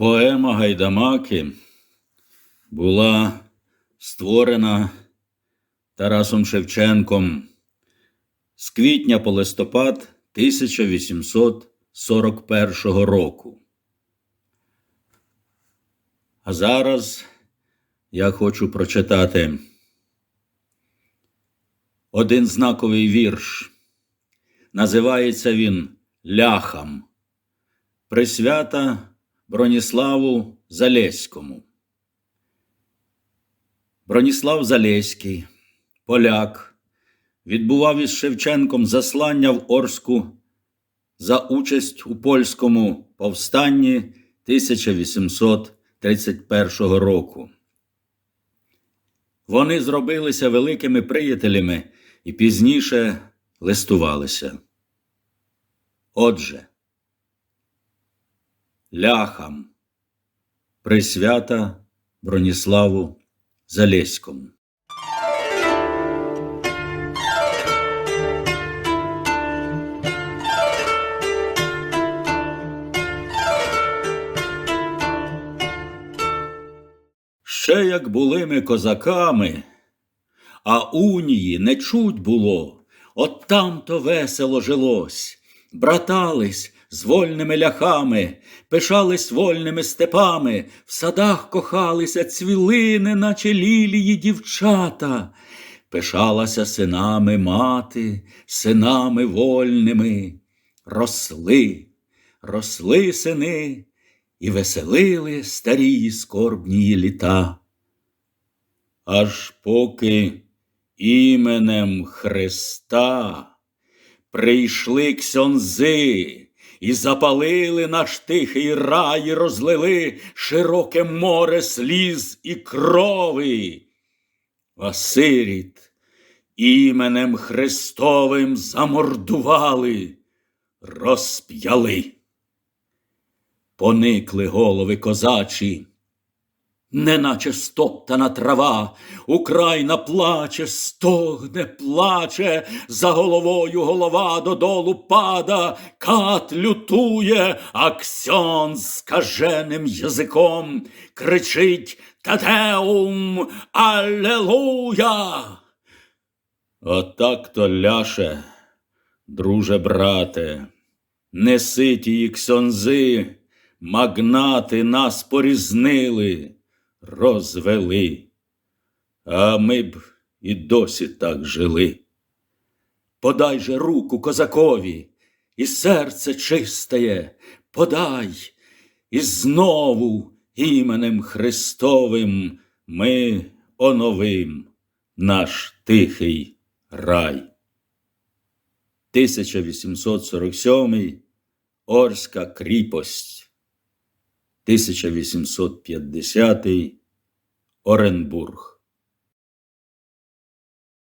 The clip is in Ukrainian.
Поема Гайдамаки була створена Тарасом Шевченком з квітня по листопад 1841 року. А зараз я хочу прочитати один знаковий вірш. Називається він Ляхам. Присвята Броніславу Залеському. Броніслав Залеський, поляк, відбував із Шевченком заслання в Орську за участь у польському повстанні 1831 року. Вони зробилися великими приятелями і пізніше листувалися. Отже, ляхам присвята Броніславу Залеському. Ще як були ми козаками, а унії не чуть було, от там то весело жилось, братались з вольними ляхами, пишались вольними степами, в садах кохалися цвілини, наче лілії дівчата, пишалася синами мати, синами вольними, росли, росли сини і веселили старі скорбні літа. Аж поки іменем Христа прийшли ксьонзи і запалили наш тихий рай, і розлили широке море сліз і крови. А сиріт іменем Христовим замордували, розп'яли. Поникли голови козачі, неначе стоптана трава, Україна плаче, стогне, плаче, за головою голова додолу пада, кат лютує, а ксьон скаженим язиком кричить Татеум Аллилуйя. Отак то ляше, друже брате, неси тії ксьонзи, магнати нас порізнили, розвели, а ми б і досі так жили. Подай же руку козакові, і серце чистає, подай, і знову іменем Христовим ми оновим наш тихий рай. 1847 Орська кріпость, 1850 Оренбург.